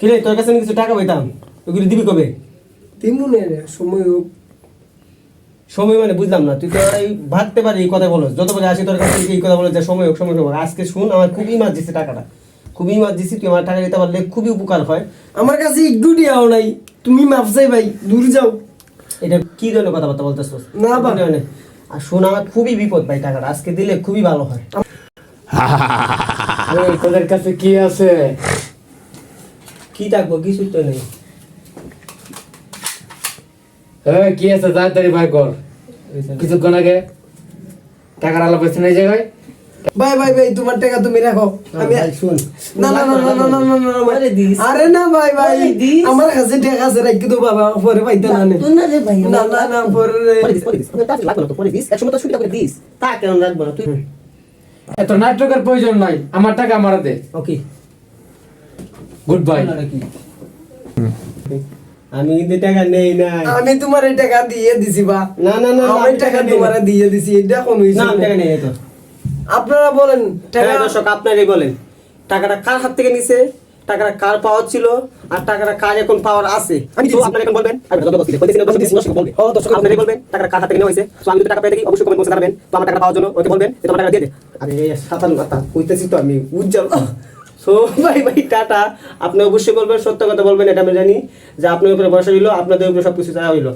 কিরে তোর কাছে কিছু টাকা পাইতাম? ওগুলি দিবি কবে? তিমুনে সময় হোক। সময় মানে বুঝলাম না তুই তো এই ভাবতে পারি এই কথা বলো যতবার আসি তোর কাছে এই কথা বলো যে সময় হোক সময় হোক। আজকে শুন আমার খুবই ইমার্জেন্সি টাকাটা। খুবই ইমার্জেন্সি তুই আমার টাকা দিতে পারলে খুবই উপকার হয়। আমার কাছে একটু দিয়াও নাই। তুমি মাপ চাই ভাই দূর যাও। এটা কি ধরনের কথাবার্তা বলতেছ? না বা- আর শোন আমার খুবই বিপদ ভাই টাকাটা। আজকে দিলে খুবই ভালো হয়। তোদের কাছে কি আছে? কি থাকব কিছু তো নেই এই, কি আছে তাড়াতাড়ি ভাই কর কিছুক্ষণ আগে টাকার আলাপ হয়েছে না এই জায়গায় ভাই ভাই ভাই তোমার টাকা তুমি রাখো আমি শুন না না না না না না না না আরে দিস। আরে না ভাই ভাই দিস। আমার কাছে টাকা আছে রাখি তো বাবা পরে পাইতে না নে। না রে ভাই, না না না পরে পরে দিস, পরে দিস। টাকা লাগবে তো, পরে দিস। একসময় তো সুবিধা করে দিস। তা কেন রাখব না তুই? এত নাটকের প্রয়োজন নাই আমার টাকা আমার দে ওকে। গুড বাই আমি কিন্তু টাকা নেই না আমি তোমার এই টাকা দিয়ে দিছি বা। না না না আমি টাকা তোমার দিয়ে দিছি এটা কোন না টাকা নেই তো আপনারা বলেন টাকা হ্যাঁ, দর্শক আপনারই বলেন। টাকাটা কার হাত থেকে নিছে? টাকাটা কার পাওয়ার ছিল? আর টাকাটা কার এখন পাওয়ার আছে? আমি তো আপনারা এখন বলবেন যত বলছি বলতেছি না দর্শক দিছি দর্শক বলবে ও দর্শক আপনারাই বলবেন টাকাটা কার হাত থেকে নেওয়া হয়েছে? তো আমি যদি টাকা পেয়ে থাকি অবশ্যই কমেন্ট বক্সে জানাবেন। তো আমার টাকা পাওয়ার জন্য ওকে বলবেন যে তোমার টাকা দিয়ে দে। আরে সাতান্ন কথা কইতেছি তো আমি উজ্জ্বল। সো ভাই ভাই টাটা। আপনি অবশ্যই বলবেন, সত্য কথা বলবেন, এটা আমি জানি। যে আপনার উপরে ভরসা হইল আপনাদের উপরে সবকিছু চাওয়া হইল।